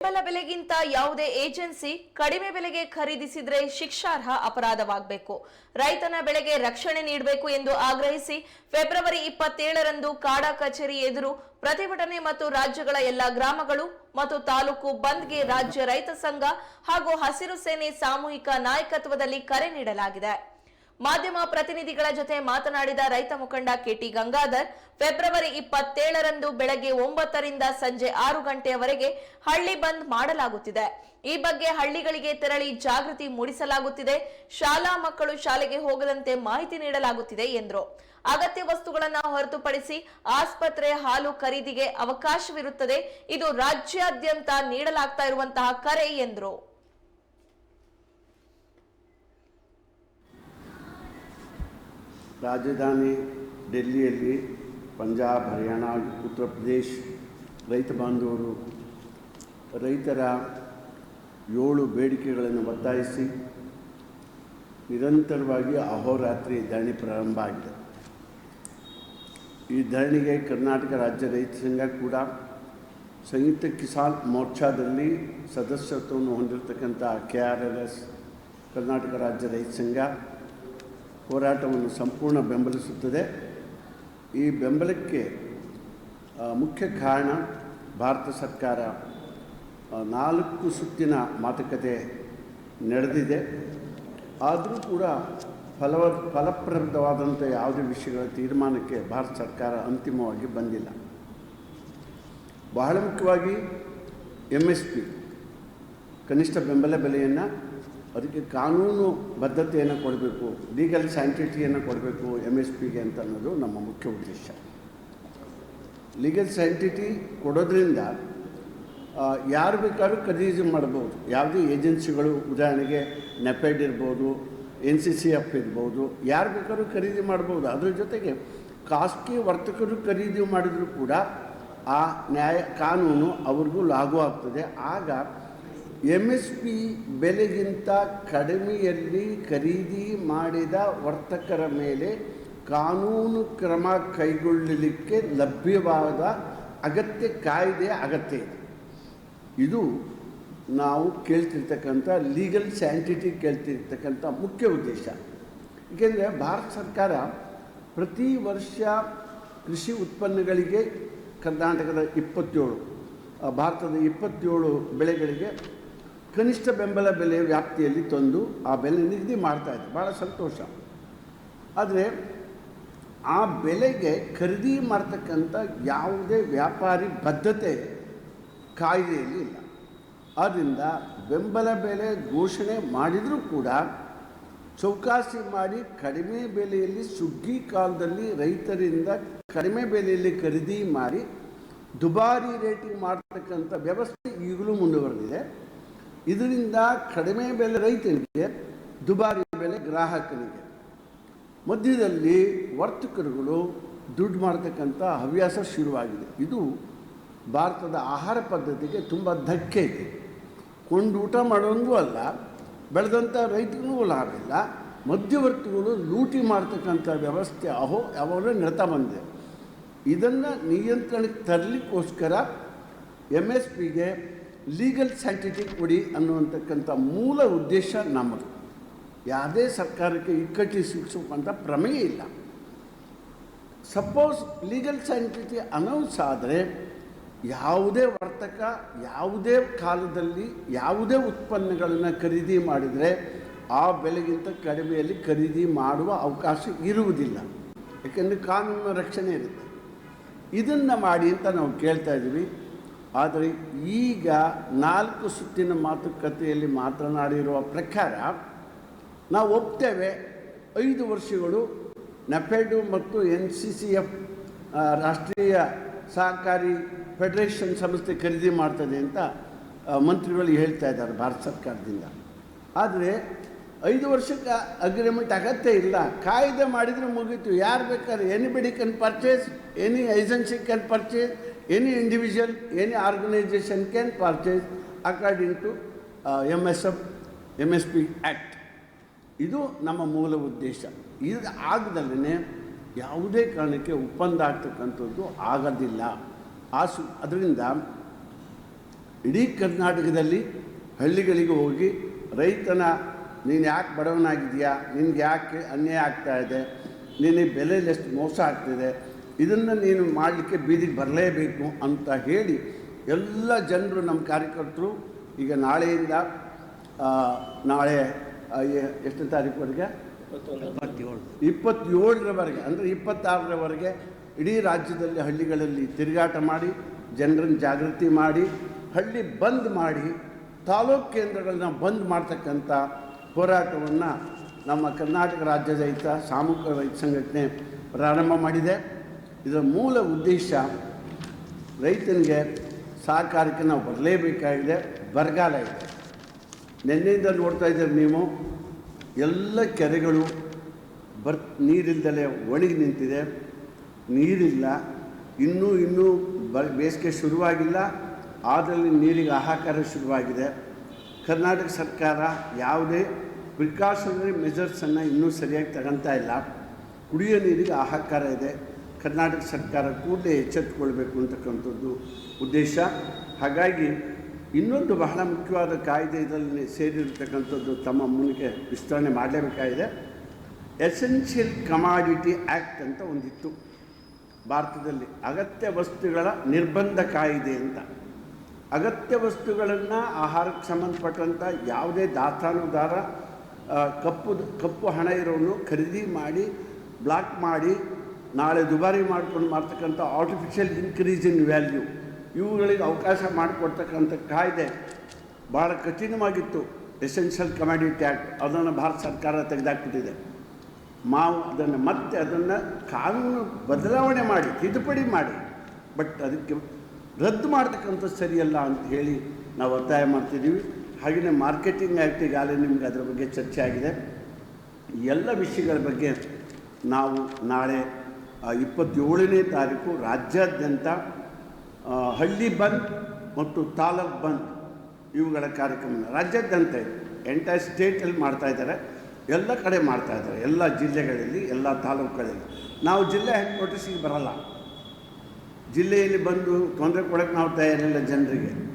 ಬೆಂಬಲ ಬೆಲೆಗಿಂತ ಯಾವುದೇ ಏಜೆನ್ಸಿ ಕಡಿಮೆ ಬೆಲೆಗೆ ಖರೀದಿಸಿದ್ರೆ ಶಿಕ್ಷಾರ್ಹ ಅಪರಾಧವಾಗಬೇಕು. ರೈತನ ಬೆಳೆಗೆ ರಕ್ಷಣೆ ನೀಡಬೇಕು ಎಂದು ಆಗ್ರಹಿಸಿ ಫೆಬ್ರವರಿ ಇಪ್ಪತ್ತೇಳರಂದು ಕಾಡಾ ಕಚೇರಿ ಎದುರು ಪ್ರತಿಭಟನೆ ಮತ್ತು ರಾಜ್ಯಗಳ ಎಲ್ಲಾ ಗ್ರಾಮಗಳು ಮತ್ತು ತಾಲೂಕು ಬಂದ್ಗೆ ರಾಜ್ಯ ರೈತ ಸಂಘ ಹಾಗೂ ಹಸಿರು ಸೇನೆ ಸಾಮೂಹಿಕ ನಾಯಕತ್ವದಲ್ಲಿ ಕರೆ ನೀಡಲಾಗಿದೆ. ಮಾಧ್ಯಮ ಪ್ರತಿನಿಧಿಗಳ ಜೊತೆ ಮಾತನಾಡಿದ ರೈತ ಮುಖಂಡ ಕೆಟಿ ಗಂಗಾಧರ್, ಫೆಬ್ರವರಿ ಇಪ್ಪತ್ತೇಳರಂದು ಬೆಳಗ್ಗೆ ಒಂಬತ್ತರಿಂದ ಸಂಜೆ ಆರು ಗಂಟೆಯವರೆಗೆ ಹಳ್ಳಿ ಬಂದ್ ಮಾಡಲಾಗುತ್ತಿದೆ. ಈ ಬಗ್ಗೆ ಹಳ್ಳಿಗಳಿಗೆ ತೆರಳಿ ಜಾಗೃತಿ ಮೂಡಿಸಲಾಗುತ್ತಿದೆ. ಶಾಲಾ ಮಕ್ಕಳು ಶಾಲೆಗೆ ಹೋಗದಂತೆ ಮಾಹಿತಿ ನೀಡಲಾಗುತ್ತಿದೆ ಎಂದರು. ಅಗತ್ಯ ವಸ್ತುಗಳನ್ನು ಹೊರತುಪಡಿಸಿ ಆಸ್ಪತ್ರೆ, ಹಾಲು ಖರೀದಿಗೆ ಅವಕಾಶವಿರುತ್ತದೆ. ಇದು ರಾಜ್ಯಾದ್ಯಂತ ನೀಡಲಾಗ್ತಾ ಇರುವಂತಹ ಕರೆ ಎಂದರು. ರಾಜಧಾನಿ ಡೆಲ್ಲಿಯಲ್ಲಿ ಪಂಜಾಬ್, ಹರಿಯಾಣ, ಉತ್ತರ ಪ್ರದೇಶ್ ರೈತ ಬಾಂಧವರು ರೈತರ ಏಳು ಬೇಡಿಕೆಗಳನ್ನು ಒತ್ತಾಯಿಸಿ ನಿರಂತರವಾಗಿ ಅಹೋರಾತ್ರಿ ಧರಣಿ ಪ್ರಾರಂಭ ಆಗಿದೆ. ಈ ಧರಣಿಗೆ ಕರ್ನಾಟಕ ರಾಜ್ಯ ರೈತ ಸಂಘ ಕೂಡ ಸಂಯುಕ್ತ ಕಿಸಾನ್ ಮೋರ್ಚಾದಲ್ಲಿ ಸದಸ್ಯತ್ವವನ್ನು ಹೊಂದಿರತಕ್ಕಂಥ K R L S Karnataka Rajya Raitha Sangha ಹೋರಾಟವನ್ನು ಸಂಪೂರ್ಣ ಬೆಂಬಲಿಸುತ್ತದೆ. ಈ ಬೆಂಬಲಕ್ಕೆ ಮುಖ್ಯ ಕಾರಣ ಭಾರತ ಸರ್ಕಾರ ನಾಲ್ಕು ಸುತ್ತಿನ ಮಾತುಕತೆ ನಡೆದಿದೆ. ಆದರೂ ಕೂಡ ಫಲವ, ಫಲಪ್ರದವಾದಂಥ ಯಾವುದೇ ವಿಷಯಗಳ ತೀರ್ಮಾನಕ್ಕೆ ಭಾರತ ಸರ್ಕಾರ ಅಂತಿಮವಾಗಿ ಬಂದಿಲ್ಲ. ಬಹಳ ಮುಖ್ಯವಾಗಿ ಎಂ ಎಸ್ ಪಿ ಕನಿಷ್ಠ ಬೆಂಬಲ ಬೆಲೆಯನ್ನು ಅದಕ್ಕೆ ಕಾನೂನು ಬದ್ಧತೆಯನ್ನು ಕೊಡಬೇಕು ಲೀಗಲ್ ಸ್ಯಾಂಟಿಟಿಯನ್ನು ಕೊಡಬೇಕು ಎಂ ಎಸ್ ಪಿಗೆ ಅಂತ ಅನ್ನೋದು ನಮ್ಮ ಮುಖ್ಯ ಉದ್ದೇಶ. ಲೀಗಲ್ ಸ್ಯಾಂಟಿಟಿ ಕೊಡೋದ್ರಿಂದ ಯಾರು ಬೇಕಾದ್ರೂ ಖರೀದಿ ಮಾಡ್ಬೋದು. ಯಾವುದೇ ಏಜೆನ್ಸಿಗಳು, ಉದಾಹರಣೆಗೆ ನೆಪೆಡ್ ಇರ್ಬೋದು ಎನ್ ಸಿ ಸಿ ಎಫ್ ಇರ್ಬೋದು, ಯಾರು ಬೇಕಾದ್ರೂ ಖರೀದಿ ಮಾಡ್ಬೋದು. ಅದ್ರ ಜೊತೆಗೆ ಖಾಸಗಿ ವರ್ತಕರು ಖರೀದಿ ಮಾಡಿದರೂ ಕೂಡ ಆ ನ್ಯಾಯ, ಕಾನೂನು ಅವ್ರಿಗೂ ಲಾಗು ಆಗ್ತದೆ. ಆಗ ಎಂ ಎಸ್ ಪಿ ಬೆಲೆಗಿಂತ ಕಡಿಮೆಯಲ್ಲಿ ಖರೀದಿ ಮಾಡಿದ ವರ್ತಕರ ಮೇಲೆ ಕಾನೂನು ಕ್ರಮ ಕೈಗೊಳ್ಳಲಿಕ್ಕೆ ಲಭ್ಯವಾದ ಅಗತ್ಯ ಕಾಯ್ದೆ ಅಗತ್ಯ ಇದೆ. ಇದು ನಾವು ಕೇಳ್ತಿರ್ತಕ್ಕಂಥ ಲೀಗಲ್ ಸ್ಯಾಂಟಿಟಿ ಕೇಳ್ತಿರ್ತಕ್ಕಂಥ ಮುಖ್ಯ ಉದ್ದೇಶ. ಏಕೆಂದರೆ ಭಾರತ ಸರ್ಕಾರ ಪ್ರತಿ ವರ್ಷ ಕೃಷಿ ಉತ್ಪನ್ನಗಳಿಗೆ ಕರ್ನಾಟಕದ ಇಪ್ಪತ್ತೇಳು, ಭಾರತದ ಇಪ್ಪತ್ತೇಳು ಬೆಳೆಗಳಿಗೆ ಕನಿಷ್ಠ ಬೆಂಬಲ ಬೆಲೆ ವ್ಯಾಪ್ತಿಯಲ್ಲಿ ತಂದು ಆ ಬೆಲೆ ನಿಗದಿ ಮಾಡ್ತಾ ಇದೆ ಭಾಳ ಸಂತೋಷ. ಆದರೆ ಆ ಬೆಲೆಗೆ ಖರೀದಿ ಮಾಡ್ತಕ್ಕಂಥ ಯಾವುದೇ ವ್ಯಾಪಾರಿ ಬದ್ಧತೆ ಕಾಯ್ದೆಯಲ್ಲಿ ಇಲ್ಲ. ಆದ್ದರಿಂದ ಬೆಂಬಲ ಬೆಲೆ ಘೋಷಣೆ ಮಾಡಿದರೂ ಕೂಡ ಚೌಕಾಸಿ ಮಾಡಿ ಕಡಿಮೆ ಬೆಲೆಯಲ್ಲಿ ಸುಗ್ಗಿ ಕಾಲದಲ್ಲಿ ರೈತರಿಂದ ಕಡಿಮೆ ಬೆಲೆಯಲ್ಲಿ ಖರೀದಿ ಮಾಡಿ ದುಬಾರಿ ರೇಟಿಂಗ್ ಮಾಡ್ತಕ್ಕಂಥ ವ್ಯವಸ್ಥೆ ಈಗಲೂ ಮುಂದುವರೆದಿದೆ. ಇದರಿಂದ ಕಡಿಮೆ ಬೆಲೆ ರೈತನಿಗೆ, ದುಬಾರಿ ಬೆಲೆ ಗ್ರಾಹಕನಿಗೆ. ಮಧ್ಯದಲ್ಲಿ ವರ್ತಕರುಗಳು ದುಡ್ಡು ಮಾಡ್ತಕ್ಕಂಥ ಹವ್ಯಾಸ ಶುರುವಾಗಿದೆ. ಇದು ಭಾರತದ ಆಹಾರ ಪದ್ಧತಿಗೆ ತುಂಬ ಧಕ್ಕೆ ಇದೆ. ಕೊಂಡು ಊಟ ಮಾಡೋಂಗೂ ಅಲ್ಲ ಬೆಳೆದಂಥ ರೈತರಿಗೂ ಲಾಭ ಇಲ್ಲ. ಮಧ್ಯವರ್ತಿಗಳು ಲೂಟಿ ಮಾಡ್ತಕ್ಕಂಥ ವ್ಯವಸ್ಥೆ ಅಹೋ ಯಾವಾಗಲೂ ನಡ್ತಾ ಬಂದಿದೆ. ಇದನ್ನು ನಿಯಂತ್ರಣಕ್ಕೆ ತರಲಿಕ್ಕೋಸ್ಕರ ಎಂ ಎಸ್ ಪಿಗೆ ಲೀಗಲ್ ಸ್ಯಾಂಟಿಟಿಕ್ ಕೊಡಿ ಅನ್ನುವಂಥಕ್ಕಂಥ ಮೂಲ ಉದ್ದೇಶ ನಮ್ಮದು. ಯಾವುದೇ ಸರ್ಕಾರಕ್ಕೆ ಇಕ್ಕಟ್ಟಿ ಸಿಗಿಸುವಂಥ ಪ್ರಮೇಯ ಇಲ್ಲ. ಸಪೋಸ್ ಲೀಗಲ್ ಸ್ಯಾಂಟಿಟಿ ಅನೌನ್ಸ್ ಆದರೆ ಯಾವುದೇ ವರ್ತಕ, ಯಾವುದೇ ಕಾಲದಲ್ಲಿ ಯಾವುದೇ ಉತ್ಪನ್ನಗಳನ್ನು ಖರೀದಿ ಮಾಡಿದರೆ ಆ ಬೆಲೆಗಿಂತ ಕಡಿಮೆಯಲ್ಲಿ ಖರೀದಿ ಮಾಡುವ ಅವಕಾಶ ಇರುವುದಿಲ್ಲ. ಯಾಕೆಂದರೆ ಕಾನೂನು ರಕ್ಷಣೆ ಇರುತ್ತೆ. ಇದನ್ನು ಮಾಡಿ ಅಂತ ನಾವು ಕೇಳ್ತಾ ಇದ್ದೀವಿ. ಆದರೆ ಈಗ ನಾಲ್ಕು ಸುತ್ತಿನ ಮಾತುಕತೆಯಲ್ಲಿ ಮಾತನಾಡಿರುವ ಪ್ರಕಾರ ನಾವು ಒಪ್ತೇವೆ ಐದು ವರ್ಷಗಳು ನೆಫೆಡು ಮತ್ತು ಎನ್ ಸಿ ಸಿ ಎಫ್ ರಾಷ್ಟ್ರೀಯ ಸಹಕಾರಿ ಫೆಡರೇಷನ್ ಸಂಸ್ಥೆ ಖರೀದಿ ಮಾಡ್ತದೆ ಅಂತ ಮಂತ್ರಿಗಳು ಹೇಳ್ತಾ ಇದ್ದಾರೆ ಭಾರತ ಸರ್ಕಾರದಿಂದ. ಆದರೆ ಐದು ವರ್ಷಕ್ಕೆ ಅಗ್ರಿಮೆಂಟ್ ಅಗತ್ಯ ಇಲ್ಲ. ಕಾಯ್ದೆ ಮಾಡಿದರೆ ಮುಗೀತು. ಯಾರು ಬೇಕಾದ್ರೆ anybody can purchase any agency can purchase any individual any organisation can purchase according to M S F M S P act ಇದು ನಮ್ಮ ಮೂಲ ಉದ್ದೇಶ. ಇದು ಆಗದಲ್ಲೇ ಯಾವುದೇ ಕಾರಣಕ್ಕೆ ಒಪ್ಪಂದ ಆಗ್ತಕ್ಕಂಥದ್ದು ಆಗೋದಿಲ್ಲ. ಆ ಸು ಅದರಿಂದ ಇಡೀ ಕರ್ನಾಟಕದಲ್ಲಿ ಹಳ್ಳಿಗಳಿಗೆ ಹೋಗಿ ರೈತನ, ನೀನು ಯಾಕೆ ಬಡವನಾಗಿದೆಯಾ ನಿನಗೆ ಯಾಕೆ ಅನ್ಯಾಯ ಆಗ್ತಾ ಇದೆ? ನಿನಗೆ ಬೆಲೆಯಲ್ಲಿ ಎಷ್ಟು ಮೋಸ ಆಗ್ತಿದೆ? ಇದನ್ನು ನೀನು ಮಾಡಲಿಕ್ಕೆ ಬೀದಿಗೆ ಬರಲೇಬೇಕು ಅಂತ ಹೇಳಿ ಎಲ್ಲ ಜನರು ನಮ್ಮ ಕಾರ್ಯಕರ್ತರು ಈಗ ನಾಳೆಯಿಂದ ನಾಳೆ ಎಷ್ಟನೇ ತಾರೀಕುವರೆಗೆ? ಇಪ್ಪತ್ತೇಳರವರೆಗೆ ಅಂದರೆ ಇಪ್ಪತ್ತಾರರವರೆಗೆ ಇಡೀ ರಾಜ್ಯದಲ್ಲಿ ಹಳ್ಳಿಗಳಲ್ಲಿ ತಿರುಗಾಟ ಮಾಡಿ ಜನರನ್ನು ಜಾಗೃತಿ ಮಾಡಿ ಹಳ್ಳಿ ಬಂದ್ ಮಾಡಿ ತಾಲೂಕು ಕೇಂದ್ರಗಳನ್ನ ಬಂದ್ ಮಾಡ್ತಕ್ಕಂಥ ಹೋರಾಟವನ್ನು ನಮ್ಮ ಕರ್ನಾಟಕ ರಾಜ್ಯ ರೈತ ಸಾಮೂಹಿಕ ರೈತ ಸಂಘಟನೆ ಪ್ರಾರಂಭ ಮಾಡಿದೆ. ಇದರ ಮೂಲ ಉದ್ದೇಶ ರೈತನಿಗೆ ಸಹಕಾರಕ್ಕೆ ನಾವು ಬರಲೇಬೇಕಾಗಿದೆ. ಬರಗಾಲ ಇದೆ. ನಿನ್ನೆಯಿಂದ ನೋಡ್ತಾ ಇದ್ದೀರಿ ನೀವು, ಎಲ್ಲ ಕೆರೆಗಳು ಬರ್, ನೀರಿಲ್ದಲೇ ಒಣಗಿ ನಿಂತಿದೆ. ನೀರಿಲ್ಲ. ಇನ್ನೂ ಇನ್ನೂ ಬ, ಬೇಸಿಗೆ ಶುರುವಾಗಿಲ್ಲ. ಅದರಲ್ಲಿ ನೀರಿಗೆ ಹಾಹಾಕಾರ ಶುರುವಾಗಿದೆ. ಕರ್ನಾಟಕ ಸರ್ಕಾರ ಯಾವುದೇ ಪ್ರಿಕಾಷನರಿ ಮೆಜರ್ಸನ್ನು ಇನ್ನೂ ಸರಿಯಾಗಿ ತಗೊಳ್ತಾ ಇಲ್ಲ. ಕುಡಿಯೋ ನೀರಿಗೆ ಆಹಾಕಾರ ಇದೆ. ಕರ್ನಾಟಕ ಸರ್ಕಾರ ಕೂಡಲೇ ಎಚ್ಚೆತ್ತುಕೊಳ್ಬೇಕು ಅಂತಕ್ಕಂಥದ್ದು ಉದ್ದೇಶ. ಹಾಗಾಗಿ ಇನ್ನೊಂದು ಬಹಳ ಮುಖ್ಯವಾದ ಕಾಯ್ದೆ ಇದರಲ್ಲಿ ಸೇರಿರತಕ್ಕಂಥದ್ದು ತಮ್ಮ ಮುಂದೆ ವಿಸ್ತರಣೆ ಮಾಡಲೇಬೇಕಾಗಿದೆ. ಎಸೆನ್ಷಿಯಲ್ ಕಮಾಡಿಟಿ ಆ್ಯಕ್ಟ್ ಅಂತ ಒಂದಿತ್ತು. ಭಾರತದಲ್ಲಿ ಅಗತ್ಯ ವಸ್ತುಗಳ ನಿರ್ಬಂಧ ಕಾಯಿದೆ ಅಂತ. ಅಗತ್ಯ ವಸ್ತುಗಳನ್ನು ಆಹಾರಕ್ಕೆ ಸಂಬಂಧಪಟ್ಟಂಥ ಯಾವುದೇ ದಾಸ್ತಾನುದಾರ ಕಪ್ಪು ಕಪ್ಪು ಹಣ ಇರೋನು ಖರೀದಿ ಮಾಡಿ, ಬ್ಲಾಕ್ ಮಾಡಿ ನಾಳೆ ದುಬಾರಿ ಮಾಡ್ಕೊಂಡು ಮಾಡ್ತಕ್ಕಂಥ ಆರ್ಟಿಫಿಷಿಯಲ್ ಇನ್ಕ್ರೀಸ್ ಇನ್ ವ್ಯಾಲ್ಯೂ ಇವುಗಳಿಗೆ ಅವಕಾಶ ಮಾಡಿಕೊಡ್ತಕ್ಕಂಥ ಕಾಯ್ದೆ ಭಾಳ ಕಠಿಣವಾಗಿತ್ತು. ಎಸೆನ್ಷಿಯಲ್ ಕಮಾಡಿಟಿ ಆ್ಯಕ್ಟ್ ಅದನ್ನು ಭಾರತ ಸರ್ಕಾರ ತೆಗೆದಾಕ್ಬಿಟ್ಟಿದೆ. ಮಾವು ಅದನ್ನು ಮತ್ತೆ ಅದನ್ನು ಕಾನೂನು ಬದಲಾವಣೆ ಮಾಡಿ, ತಿದ್ದುಪಡಿ ಮಾಡಿ. ಬಟ್ ಅದಕ್ಕೆ ರದ್ದು ಮಾಡ್ತಕ್ಕಂಥ ಸರಿಯಲ್ಲ ಅಂತ ಹೇಳಿ ನಾವು ಒತ್ತಾಯ ಮಾಡ್ತಿದ್ದೀವಿ. ಹಾಗೆಯೇ ಮಾರ್ಕೆಟಿಂಗ್ ಆ್ಯಕ್ಟ್ ಈಗಾಗಲೇ ನಿಮ್ಗೆ ಅದರ ಬಗ್ಗೆ ಚರ್ಚೆ ಆಗಿದೆ. ಎಲ್ಲ ವಿಷಯಗಳ ಬಗ್ಗೆ ನಾವು ನಾಳೆ ಇಪ್ಪತ್ತೇಳನೇ ತಾರೀಕು ರಾಜ್ಯಾದ್ಯಂತ ಹಳ್ಳಿ ಬಂದ್ ಮತ್ತು ತಾಲೂಕ್ ಬಂದ್ ಇವುಗಳ ಕಾರ್ಯಕ್ರಮ ರಾಜ್ಯಾದ್ಯಂತ ಇದೆ. ಎಂಟೈರ್ ಸ್ಟೇಟಲ್ಲಿ ಮಾಡ್ತಾ ಇದ್ದಾರೆ. ಎಲ್ಲ ಕಡೆ ಮಾಡ್ತಾ ಇದ್ದಾರೆ. ಎಲ್ಲ ಜಿಲ್ಲೆಗಳಲ್ಲಿ, ಎಲ್ಲ ತಾಲೂಕುಗಳಲ್ಲಿ. ನಾವು ಜಿಲ್ಲೆ ಹೆಡ್ ಕ್ವಾರ್ಟರ್ಸಿಗೆ ಬರಲ್ಲ. ಜಿಲ್ಲೆಯಲ್ಲಿ ಬಂದು ತೊಂದರೆ ಕೊಡೋಕ್ಕೆ ನಾವು ತಯಾರಿಲ್ಲ ಜನರಿಗೆ.